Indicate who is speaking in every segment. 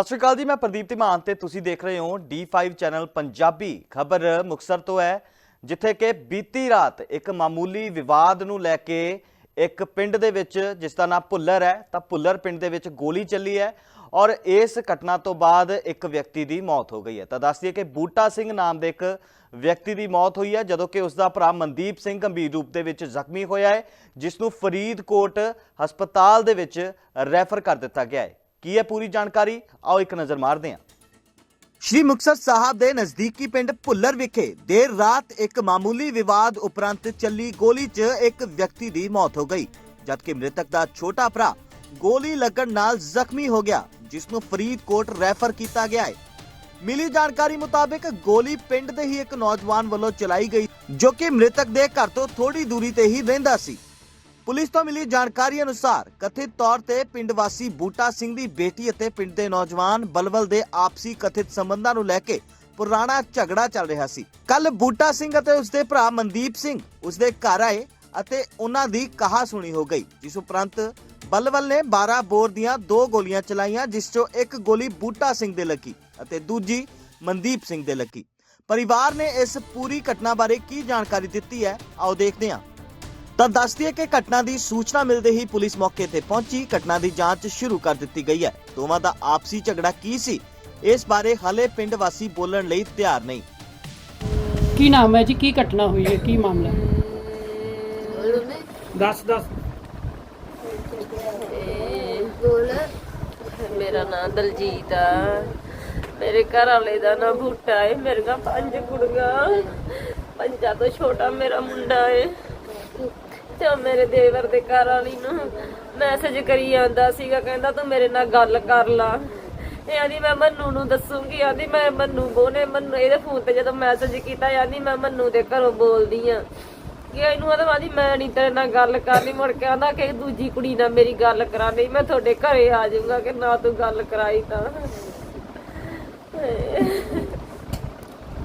Speaker 1: ਸਤਿ ਸ਼੍ਰੀ ਅਕਾਲ ਜੀ, ਮੈਂ ਪ੍ਰਦੀਪ ਧੀਮਾਨ ਤੇ ਤੁਸੀਂ ਦੇਖ ਰਹੇ ਹੋ D5 ਚੈਨਲ ਪੰਜਾਬੀ। ਖਬਰ ਮੁਕਸਰ ਤੋਂ ਹੈ, ਜਿੱਥੇ ਕਿ ਬੀਤੀ ਰਾਤ ਇੱਕ ਮਾਮੂਲੀ ਵਿਵਾਦ ਨੂੰ ਲੈ ਕੇ ਇੱਕ ਪਿੰਡ ਦੇ ਵਿੱਚ, ਜਿਸ ਦਾ ਨਾਮ ਭੁੱਲਰ ਹੈ, ਤਾਂ ਭੁੱਲਰ ਪਿੰਡ ਦੇ ਵਿੱਚ ਗੋਲੀ ਚੱਲੀ ਹੈ ਔਰ ਇਸ ਘਟਨਾ ਤੋਂ ਬਾਅਦ ਇੱਕ ਵਿਅਕਤੀ ਦੀ ਮੌਤ ਹੋ ਗਈ ਹੈ। ਤਾਂ ਦੱਸ ਦਈਏ ਕਿ ਬੂਟਾ ਸਿੰਘ ਨਾਮ ਦੇ ਇੱਕ ਵਿਅਕਤੀ ਦੀ ਮੌਤ ਹੋਈ ਹੈ, ਜਦੋਂ ਕਿ ਉਸ ਦਾ ਭਰਾ ਮਨਦੀਪ ਸਿੰਘ ਗੰਭੀਰ ਰੂਪ ਦੇ ਵਿੱਚ ਜ਼ਖਮੀ ਹੋਇਆ ਹੈ, ਜਿਸ ਨੂੰ ਫਰੀਦਕੋਟ ਹਸਪਤਾਲ ਦੇ ਵਿੱਚ ਰੈਫਰ ਕਰ ਦਿੱਤਾ ਗਿਆ ਹੈ। ਕੀ ਹੈ ਪੂਰੀ ਜਾਣਕਾਰੀ? ਆਓ ਇੱਕ ਨਜ਼ਰ ਮਾਰਦੇ ਹਾਂ। ਸ਼੍ਰੀ ਮੁਕਤਸਰ ਸਾਹਿਬ ਦੇ ਨਜ਼ਦੀਕੀ ਪਿੰਡ ਭੁੱਲਰ ਵਿਖੇ ਦੇਰ ਰਾਤ ਇੱਕ ਮਾਮੂਲੀ ਵਿਵਾਦ ਉਪਰੰਤ ਚੱਲੀ ਗੋਲੀ 'ਚ ਇੱਕ ਵਿਅਕਤੀ ਦੀ ਮੌਤ ਹੋ ਗਈ, ਜਦਕਿ ਮ੍ਰਿਤਕ ਦਾ ਛੋਟਾ ਭਰਾ ਗੋਲੀ ਲੱਗਣ ਨਾਲ ਜ਼ਖਮੀ ਹੋ ਗਿਆ, ਜਿਸ ਨੂੰ ਫਰੀਦਕੋਟ ਰੈਫਰ ਕੀਤਾ ਗਿਆ ਹੈ। ਮਿਲੀ ਜਾਣਕਾਰੀ ਮੁਤਾਬਕ ਗੋਲੀ ਪਿੰਡ ਦੇ ਹੀ ਇੱਕ ਨੌਜਵਾਨ ਵੱਲੋਂ ਚਲਾਈ ਗਈ, ਜੋ ਕਿ ਮ੍ਰਿਤਕ ਦੇ ਘਰ ਤੋਂ ਥੋੜੀ ਦੂਰੀ ਤੇ ਹੀ ਰਹਿੰਦਾ ਸੀ। ਪੁਲਿਸ ਤੋਂ ਮਿਲੀ ਜਾਣਕਾਰੀ ਅਨੁਸਾਰ ਕਥਿਤ ਤੌਰ ਤੇ ਪਿੰਡ ਵਾਸੀ ਬੂਟਾ ਸਿੰਘ ਦੀ ਬੇਟੀ ਅਤੇ ਪਿੰਡ ਦੇ ਨੌਜਵਾਨ ਬਲਵਲ ਦੇ ਆਪਸੀ ਕਥਿਤ ਸੰਬੰਧਾਂ ਨੂੰ ਲੈ ਕੇ ਪੁਰਾਣਾ ਝਗੜਾ ਚੱਲ ਰਿਹਾ ਸੀ। ਕੱਲ ਬੂਟਾ ਸਿੰਘ ਅਤੇ ਉਸਦੇ ਭਰਾ ਮਨਦੀਪ ਸਿੰਘ ਉਸਦੇ ਘਰ ਆਏ ਅਤੇ ਉਹਨਾਂ ਦੀ ਕਹਾ ਸੁਣੀ ਹੋ ਗਈ, ਜਿਸ ਉਪਰੰਤ ਬਲਵਲ ਨੇ 12 ਬੋਰ ਦੀਆਂ ਦੋ ਗੋਲੀਆਂ ਚਲਾਈਆਂ, ਜਿਸ ਚੋਂ ਇੱਕ ਗੋਲੀ ਬੂਟਾ ਸਿੰਘ ਦੇ ਲੱਗੀ ਅਤੇ ਦੂਜੀ ਮਨਦੀਪ ਸਿੰਘ ਦੇ ਲੱਗੀ। ਪਰਿਵਾਰ ਨੇ ਇਸ ਪੂਰੀ ਘਟਨਾ ਬਾਰੇ ਕੀ ਜਾਣਕਾਰੀ ਦਿੱਤੀ ਹੈ? ਆਓ ਦੇਖਦੇ ਹਾਂ। ਤਾਂ ਦੱਸ ਦਈਏ ਕਿ ਘਟਨਾ ਦੀ ਸੂਚਨਾ ਮਿਲਦੇ ਹੀ ਪੁਲਿਸ ਮੌਕੇ ਤੇ ਪਹੁੰਚੀ। ਘਟਨਾ ਦੀ ਜਾਂਚ ਸ਼ੁਰੂ ਕਰ ਦਿੱਤੀ ਗਈ ਹੈ। ਦੋਵਾਂ ਦਾ ਆਪਸੀ ਝਗੜਾ ਕੀ ਸੀ ਇਸ ਬਾਰੇ ਹਲੇ ਪਿੰਡ ਵਾਸੀ ਬੋਲਣ ਲਈ ਤਿਆਰ ਨਹੀਂ।
Speaker 2: ਕੀ ਨਾਮ ਹੈ ਜੀ? ਕੀ ਘਟਨਾ ਹੋਈ ਹੈ? ਕੀ ਮਾਮਲਾ ਹੈ? ਦੱਸ ਦੱਸ।
Speaker 3: ਮੇਰਾ ਨਾਮ ਦਲਜੀਤ ਆ। ਮੇਰੇ ਘਰ ਵਾਲੇ ਦਾ ਨਾਮ ਭੁੱਟਾ ਹੈ ਮੇਰੇ ਕੋਲ ਪੰਜ ਕੁੜੀਆਂ। ਪੰਜਾਂ ਤੋਂ ਛੋਟਾ ਮੇਰਾ ਮੁੰਡਾ ਹੈ ਤੇ ਉਹ ਮੇਰੇ ਦੇਵਰ ਦੇ ਘਰ ਵਾਲੀ ਨੂੰ ਮੈਸੇਜ ਕਰੀ ਜਾਂਦਾ ਸੀਗਾ, ਕਹਿੰਦਾ ਤੂੰ ਮੇਰੇ ਨਾਲ ਗੱਲ ਕਰ ਲਾ। ਇਹ ਆਂਦੀ, ਮੈਂ ਮੰਨੂ ਨੂੰ ਦੱਸੂਗੀ। ਆਂਦੀ, ਮੈਂ ਮੰਨੂ ਬੋਨੇ ਮੰਨੂ ਇਹਦੇ ਫੋਨ ਤੇ ਜਦੋਂ ਮੈਸੇਜ ਕੀਤਾ ਆਂਦੀ, ਮੈਂ ਮੰਨੂ ਦੇ ਘਰੋਂ ਬੋਲਦੀ ਆ। ਕਿ ਇਹਨੂੰ ਆਦਾ ਆਂਦੀ, ਮੈਂ ਨਹੀਂ ਤੇਰੇ ਨਾਲ ਗੱਲ ਕਰਨੀ। ਮੁੜ ਕੇ ਆਂਦਾ ਕਿ ਦੂਜੀ ਕੁੜੀ ਨਾਲ ਮੇਰੀ ਗੱਲ ਕਰਾ ਲਈ ਮੈਂ ਤੁਹਾਡੇ ਘਰੇ ਆ ਜਾਊਂਗਾ ਕਿ ਨਾ ਤੂੰ ਗੱਲ ਕਰਾਈ ਤਾਂ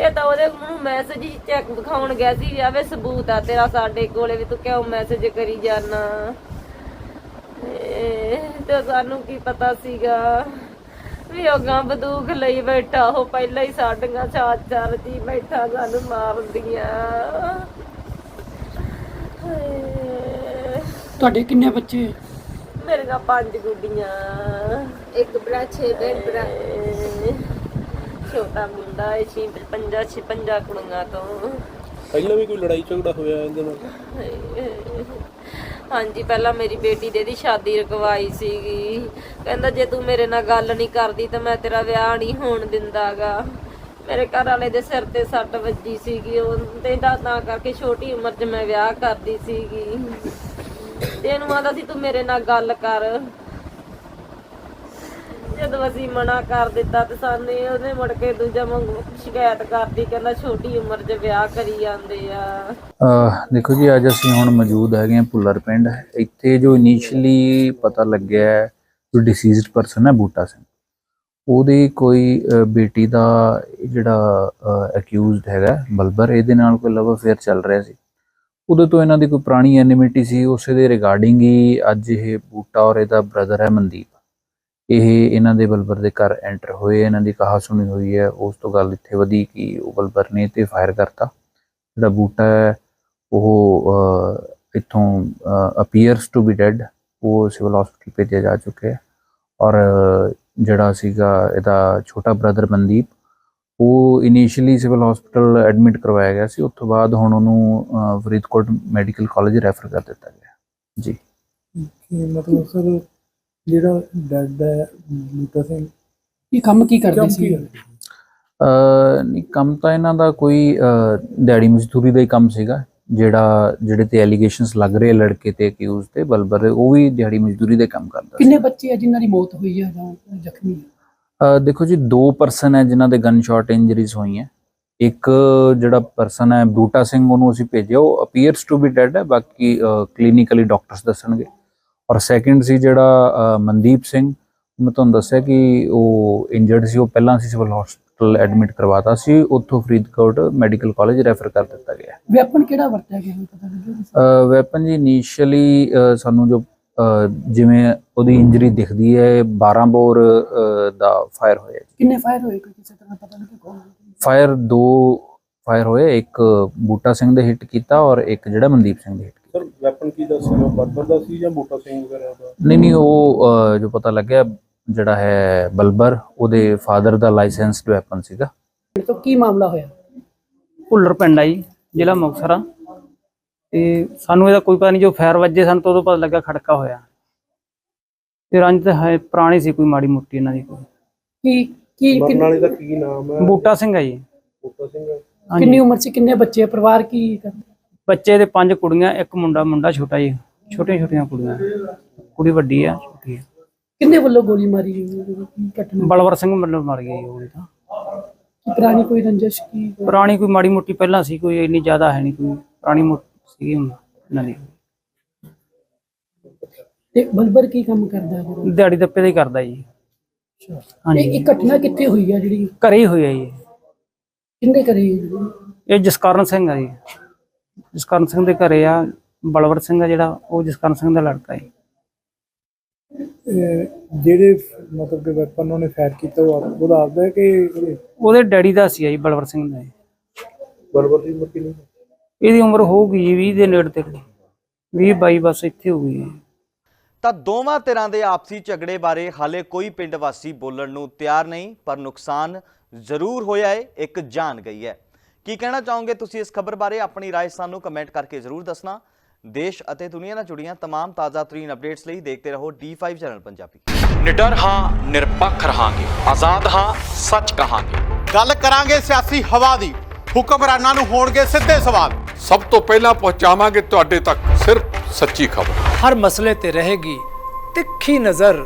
Speaker 3: ਇਹ ਤਾਂ ਉਹਦੇ ਨੂੰ ਮੈਸੇਜ ਹੀ ਚੈੱਕ ਦਿਖਾਉਣ ਗਿਆ ਸੀ ਵੀ ਆਵੇ ਸਬੂਤ ਆ ਤੇਰਾ ਸਾਡੇ ਕੋਲੇ ਵੀ ਤੂੰ ਕਿਉਂ ਮੈਸੇਜ ਕਰੀ ਇਹ ਤੇ ਸਾਨੂੰ ਕੀ ਪਤਾ ਸੀਗਾ ਵੀ ਉਹ ਗਾਂ ਬੰਦੂਕ ਲਈ ਬੈਠਾ ਉਹ ਪਹਿਲਾਂ ਹੀ ਸਾਡੀਆਂ ਚਾਰ ਚਾਰ ਜੀ ਬੈਠਾ ਸਾਨੂੰ ਮਾਰਦੀਆਂ।
Speaker 2: ਤੁਹਾਡੇ ਕਿੰਨੇ ਬੱਚੇ?
Speaker 3: ਮੇਰੇ ਨਾਲ ਪੰਜ ਗੁੱਡੀਆਂ।
Speaker 4: ਇੱਕ ਭਰਾ ਛੇ ਭੈਣ ਭਰਾ।
Speaker 3: ਛੋਟਾ ਮੁੰਡਾ ਹੈ ਛੇ ਪੰਜਾ ਛੇ ਪੰਜਾ ਕੁੜੀਆਂ ਤੋਂ।
Speaker 5: ਪਹਿਲਾਂ ਵੀ ਕੋਈ ਲੜਾਈ ਝਗੜਾ ਹੋਇਆ ਇਹਦੇ ਨਾਲ?
Speaker 3: ਹਾਂਜੀ ਪਹਿਲਾਂ ਮੇਰੀ ਬੇਟੀ ਦੇ ਦੀ ਸ਼ਾਦੀ ਰਕਵਾਈ ਸੀਗੀ। ਕਹਿੰਦਾ ਜੇ ਤੂੰ ਮੇਰੇ ਨਾਲ ਗੱਲ ਨਹੀਂ ਕਰਦੀ ਤਾਂ ਮੈਂ ਤੇਰਾ ਵਿਆਹ ਨਹੀਂ ਹੋਣ ਦਿੰਦਾਗਾ। ਮੇਰੇ ਘਰ ਵਾਲੇ ਦੇ ਸਿਰ ਤੇ ਸੱਟ ਵੱਜੀ ਸੀਗੀ। ਉਹ ਤੇ ਦਾ ਤਾਂ ਕਰਕੇ ਛੋਟੀ ਉਮਰ 'ਚ ਮੈਂ ਵਿਆਹ ਕਰਦੀ ਸੀਗੀ। ਤੇ ਇਹਨੂੰ ਆਦਾ ਸੀ ਤੂੰ ਮੇਰੇ ਨਾਲ ਗੱਲ ਕਰ। ਜਦੋਂ ਅਸੀਂ ਮਨਾ ਕਰ ਦਿੱਤਾ ਤੇ ਸਾਨੇ ਉਹਨੇ ਮੁੜ ਕੇ ਦੂਜਾ ਮੰਗੂ ਸ਼ਿਕਾਇਤ ਕਰਦੀ ਕਹਿੰਦਾ ਛੋਟੀ ਉਮਰ 'ਚ ਵਿਆਹ ਕਰੀ ਜਾਂਦੇ ਆ।
Speaker 6: ਅਹ ਦੇਖੋ ਜੀ ਅੱਜ ਅਸੀਂ ਹੁਣ ਮੌਜੂਦ ਹੈਗੇ ਹਾਂ ਭੁੱਲਰ ਪਿੰਡ। ਇੱਥੇ ਜੋ ਇਨੀਸ਼ੀਅਲੀ ਪਤਾ ਲੱਗਿਆ ਹੈ ਜੋ ਡਿਸੀਜ਼ਡ ਪਰਸਨ ਹੈ ਬੂਟਾ ਸਿੰਘ ਉਹਦੀ ਕੋਈ ਅਹ, ਬੇਟੀ ਦਾ ਜਿਹੜਾ ਅਕਿਊਜ਼ਡ ਹੈਗਾ ਬਲਬਰ ਇਹਦੇ ਨਾਲ ਕੋਈ ਲਵ ਅਫੇਅਰ ਚੱਲ ਰਿਹਾ ਸੀ। ਉਦੋਂ ਤੋਂ ਇਹਨਾਂ ਦੀ ਕੋਈ ਪੁਰਾਣੀ ਐਨਿਮਿਟੀ ਸੀ ਉਸੇ ਦੇ ਰਿਗਾਰਡਿੰਗ ਹੀ ਅੱਜ ਇਹ ਬੂਟਾ ਔਰ ਇਹਦਾ ਬ੍ਰਦਰ ਹੈ ਮਨਦੀਪ। ਇਹ ਇਹਨਾਂ ਦੇ ਬਲਬਰ ਦੇ ਘਰ ਐਂਟਰ ਹੋਏ ਇਹਨਾਂ ਦੀ ਕਹਾ ਸੁਣੀ ਹੋਈ ਹੈ। ਉਸ ਤੋਂ ਗੱਲ ਇੱਥੇ ਵਧੀ ਕਿ ਉਹ ਬਲਬਰ ਨੇ ਤੇ ਫਾਇਰ ਕਰਤਾ। ਜਿਹੜਾ ਬੂਟਾ ਹੈ ਉਹ ਅਹ, ਇੱਥੋਂ ਅਪੀਅਰਸ ਟੂ ਬੀ ਡੈਡ ਉਹ ਸਿਵਲ ਹਸਪੀਟਲ ਭੇਜਿਆ ਜਾ ਚੁੱਕਿਆ ਹੈ। ਔਰ ਜਿਹੜਾ ਸੀਗਾ ਇਹਦਾ ਛੋਟਾ ਬ੍ਰਦਰ ਮਨਦੀਪ ਉਹ ਇਨੀਸ਼ੀਅਲੀ ਸਿਵਲ ਹਸਪੀਟਲ ਐਡਮਿਟ ਕਰਵਾਇਆ ਗਿਆ ਸੀ। ਉਸ ਤੋਂ ਬਾਅਦ ਹੁਣ ਉਹਨੂੰ ਫਰੀਦਕੋਟ ਮੈਡੀਕਲ ਕਾਲਜ ਰੈਫਰ ਕਰ ਦਿੱਤਾ ਗਿਆ। ਜੀ।
Speaker 5: ਮਤਲਬ ਸਰ ਜਿਹੜਾ ਡੈਡ ਹੈ ਬੂਟਾ ਸਿੰਘ?
Speaker 2: ਇਹ ਕੰਮ ਕੀ ਕਰਦੇ
Speaker 5: ਕੰਮ
Speaker 2: ਸੀ?
Speaker 5: ਕੀ
Speaker 6: ਅਹ, ਨਹੀਂ ਕੰਮ ਤਾਂ ਇਹਨਾਂ ਦਾ ਕੋਈ ਅਹ, ਦਿਹਾੜੀ ਮਜ਼ਦੂਰੀ ਦਾ ਹੀ ਕੰਮ ਸੀਗਾ। ਜਿਹੜਾ ਜਿਹੜੇ ਤੇ ਐਲੀਗੇਸ਼ਨਸ ਲੱਗ ਰਹੇ ਲੜਕੇ ਤੇ ਅਕਿਊਜ਼ ਤੇ ਬਲਬਰ ਉਹ ਵੀ ਦਿਹਾੜੀ ਮਜ਼ਦੂਰੀ ਦੇ ਕੰਮ ਕਰਦਾ ਸੀ।
Speaker 2: ਕਿੰਨੇ ਬੱਚੇ ਆ ਜਿਨ੍ਹਾਂ ਦੀ ਮੌਤ ਹੋਈ ਹੈ ਜਾਂ ਜ਼ਖਮੀ ਹੈ?
Speaker 6: ਅ, ਦੇਖੋ ਜੀ ਦੋ ਪਰਸਨ ਹੈ ਜਿਨ੍ਹਾਂ ਦੇ ਗਨ ਸ਼ਾਟ ਇੰਜਰੀਜ਼ ਹੋਈਆਂ। ਇੱਕ ਜਿਹੜਾ ਪਰਸਨ ਹੈ ਬੂਟਾ ਸਿੰਘ ਉਹਨੂੰ ਅਸੀਂ ਭੇਜਿਆ। ਉਹ ਅਪੀਅਰਸ ਟੂ ਬੀ ਡੈਡ ਹੈ ਬਾਕੀ ਕਲੀਨਿਕਲੀ ਡਾਕਟਰਸ ਦੱਸਣਗੇ। ਔਰ ਸੈਕਿੰਡ ਸੀ ਜਿਹੜਾ ਮਨਦੀਪ ਸਿੰਘ। ਮੈਂ ਤੁਹਾਨੂੰ ਦੱਸਿਆ ਕਿ ਉਹ ਇੰਜਰਡ ਸੀ ਉਹ ਪਹਿਲਾਂ ਅਸੀਂ ਸਿਵਲ ਹਸਪੀਟਲ ਐਡਮਿਟ ਕਰਵਾਤਾ ਸੀ ਉੱਥੋਂ ਫਰੀਦਕੋਟ ਮੈਡੀਕਲ ਕਾਲਜ ਰੈਫਰ ਕਰ ਦਿੱਤਾ ਗਿਆ।
Speaker 2: ਵੈਪਨ ਕਿਹੜਾ ਵਰਤਿਆ ਗਿਆ ਪਤਾ ਲੱਗਿਆ
Speaker 6: ਵੈਪਨ ਜੀ ਇਨੀਸ਼ੀਅਲੀ ਸਾਨੂੰ ਜੋ ਜਿਵੇਂ ਉਹਦੀ ਇੰਜਰੀ ਦਿਖਦੀ ਹੈ 12 ਬੋਰ ਦਾ ਫਾਇਰ ਹੋਇਆ
Speaker 2: ਕਿੰਨੇ ਫਾਇਰ ਹੋਏ ਕਿਸੇ ਤਰ੍ਹਾਂ ਪਤਾ ਲੱਗਿਆ ਕੌਣ?
Speaker 6: ਫਾਇਰ ਦੋ ਫਾਇਰ ਹੋਏ ਇੱਕ ਬੂਟਾ ਸਿੰਘ ਦੇ ਹਿੱਟ ਕੀਤਾ ਔਰ ਇੱਕ ਜਿਹੜਾ ਮਨਦੀਪ ਸਿੰਘ ਦੇ ਹਿੱਟ
Speaker 5: ਸਰ ਵੈਪਨ ਕੀ ਦਾ ਸੀ? ਉਹ ਬਰਬਰ ਦਾ ਸੀ ਜਾਂ ਬੂਟਾ ਸਿੰਘ ਵਗੈਰਾ ਦਾ?
Speaker 6: ਨਹੀਂ ਨਹੀਂ ਉਹ ਜੋ ਪਤਾ ਲੱਗਿਆ ਜਿਹੜਾ ਹੈ ਬਲਬਰ ਉਹਦੇ ਫਾਦਰ ਦਾ ਲਾਇਸੈਂਸਡ ਵੈਪਨ ਸੀਗਾ।
Speaker 2: ਤੋਂ ਕੀ ਮਾਮਲਾ ਹੋਇਆ?
Speaker 7: ਭੁੱਲਰ ਪਿੰਡ ਆ ਜੀ ਜ਼ਿਲ੍ਹਾ ਮੁਕਤਸਰ ਆ। ਤੇ ਸਾਨੂੰ ਇਹਦਾ ਕੋਈ ਪਤਾ ਨਹੀਂ ਜੋ ਫਾਇਰ ਵੱਜੇ ਸਾਨੂੰ ਤਾਂ ਉਦੋਂ ਪਤਾ ਲੱਗਾ ਖੜਕਾ ਹੋਇਆ। ਤੇ ਰੰਜ ਤਾਂ ਹੈ ਪੁਰਾਣੀ ਸੀ ਕੋਈ ਮਾੜੀ ਮੋਟੀ ਇਹਨਾਂ ਦੀ ਕੋਈ।
Speaker 2: ਕੀ ਕੀ ਕਿੰਨ-
Speaker 5: ਵਾਲੇ ਦਾ ਕੀ ਨਾਮ ਹੈ?
Speaker 7: ਬੂਟਾ ਸਿੰਘ ਆ ਜੀ।
Speaker 5: ਬੂਟਾ ਸਿੰਘ
Speaker 7: ਹਾਂਜੀ।
Speaker 2: ਕਿੰਨੀ ਉਮਰ ਸੀ? ਕਿੰਨੇ ਬੱਚੇ ਪਰਿਵਾਰ ਕੀ ਕਰਦੇ?
Speaker 7: ਬੱਚੇ ਦੇ ਪੰਜ ਕੁੜੀਆਂ ਇੱਕ ਮੁੰਡਾ ਮੁੰਡਾ ਛੋਟਾ ਜੀ। ਛੋਟੀਆਂ ਛੋਟੀਆਂ ਕੁੜੀਆਂ। ਕੁੜੀ ਵੱਡੀ ਆ ਛੋਟੀ ਆ।
Speaker 2: ਕਿੰਨੇ ਵੱਲੋਂ ਗੋਲੀ ਮਾਰੀ ਗਈ? ਘਟਨਾ?
Speaker 7: ਬਲਵਰ ਸਿੰਘ ਮਤਲਬ ਮਰ ਗਈ ਉਹ ਤਾਂ।
Speaker 2: ਕੀ ਪੁਰਾਣੀ ਕੋਈ ਰੰਜਿਸ਼ ਕੀ?
Speaker 7: ਪੁਰਾਣੀ ਕੋਈ ਮਾੜੀ ਮੋਟੀ ਪਹਿਲਾਂ ਸੀ ਕੋਈ ਇੰਨੀ ਜ਼ਿਆਦਾ ਹੈ ਨਹੀਂ ਕੋਈ ਪੁਰਾਣੀ ਮੋਟੀ ਸੀਗੀ ਇਹਨਾਂ ਦੀ।
Speaker 2: ਤੇ ਬਲਬਰ ਕੀ ਕੰਮ ਕਰਦਾ ਹੈ ਫਿਰ?
Speaker 7: ਦਿਹਾੜੀ ਦੱਪੇ ਦਾ ਹੀ ਕਰਦਾ ਜੀ। ਹਾਂਜੀ।
Speaker 2: ਇਹ ਘਟਨਾ ਕਿੱਥੇ ਹੋਈ ਹੈ ਜਿਹੜੀ?
Speaker 7: ਘਰੇ ਹੀ ਹੋਇਆ ਜੀ।
Speaker 2: ਕਿੰਨੇ ਜਿਹੜੀ?
Speaker 7: ਇਹ ਜਸਕਰਨ ਸਿੰਘ ਆ ਜੀ। ਜਸਕਰਨ ਸਿੰਘ ਦੇ ਘਰੇ ਆ ਬਲਵਰ ਸਿੰਘ ਆ ਜਿਹੜਾ ਉਹ ਜਸਕਰਨ ਸਿੰਘ ਦਾ ਲੜਕਾ ਹੈ
Speaker 5: ਇਹ ਜਿਹੜੇ ਮਤਲਬ ਕਿ ਵੈਪਨ ਉਹਨੇ ਫਾਇਰ ਕੀਤਾ ਉਹ ਆਪ- ਉਹਦਾ ਆਪਦਾ ਹੈ ਕਿ
Speaker 7: ਉਹਦੇ ਡੈਡੀ ਦਾ ਸੀ ਆ ਜੀ ਬਲਵਰ ਸਿੰਘ ਦਾ।
Speaker 5: ਬਰਬਰ ਦੀ ਮੱਕੀ ਨਹੀਂ
Speaker 7: ਇਹਦੀ ਉਮਰ ਹੋਊਗੀ ਜੀ 20 ਦੇ ਨੇੜੇ ਤੱਕ 20 22 ਬਸ ਇੱਥੇ ਹੋਊਗੀ ਜੀ
Speaker 1: ਤਾਂ ਦੋਵਾਂ ਧਿਰਾਂ ਦੇ ਆਪਸੀ ਝਗੜੇ ਬਾਰੇ ਹਾਲੇ ਕੋਈ ਪਿੰਡ ਵਾਸੀ ਬੋਲਣ ਨੂੰ ਤਿਆਰ ਨਹੀਂ ਪਰ ਨੁਕਸਾਨ ਜ਼ਰੂਰ ਹੋਇਆ ਹੈ ਇੱਕ ਜਾਨ ਗਈ ਹੈ। ਕੀ ਕਹਿਣਾ ਚਾਹੋਗੇ ਤੁਸੀਂ ਇਸ ਖਬਰ ਬਾਰੇ ਆਪਣੀ رائے ਸਾਨੂੰ ਕਮੈਂਟ ਕਰਕੇ ਜ਼ਰੂਰ ਦੱਸਣਾ ਦੇਸ਼ ਅਤੇ ਦੁਨੀਆ ਨਾਲ ਜੁੜੀਆਂ तमाम ਤਾਜ਼ਾ ਤਰੀਨ ਅਪਡੇਟਸ ਲਈ ਦੇਖਦੇ ਰਹੋ D5 ਚੈਨਲ ਪੰਜਾਬੀ
Speaker 8: ਨਿਡਰ ਹਾਂ ਨਿਰਪੱਖ ਰਹਾਂਗੇ ਆਜ਼ਾਦ ਹਾਂ ਸੱਚ ਕਹਾਂਗੇ
Speaker 9: ਗੱਲ ਕਰਾਂਗੇ ਸਿਆਸੀ ਹਵਾ ਦੀ ਹੁਕਮਰਾਨਾਂ ਨੂੰ ਹੋਣਗੇ ਸਿੱਧੇ ਸਵਾਲ
Speaker 8: ਸਭ ਤੋਂ ਪਹਿਲਾਂ ਪਹੁੰਚਾਵਾਂਗੇ ਤੁਹਾਡੇ ਤੱਕ ਸਿਰਫ ਸੱਚੀ ਖਬਰ
Speaker 10: ਹਰ ਮਸਲੇ ਤੇ ਰਹੇਗੀ ਤਿੱਖੀ ਨਜ਼ਰ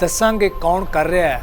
Speaker 10: ਦੱਸਾਂਗੇ ਕੌਣ ਕਰ ਰਿਹਾ ਹੈ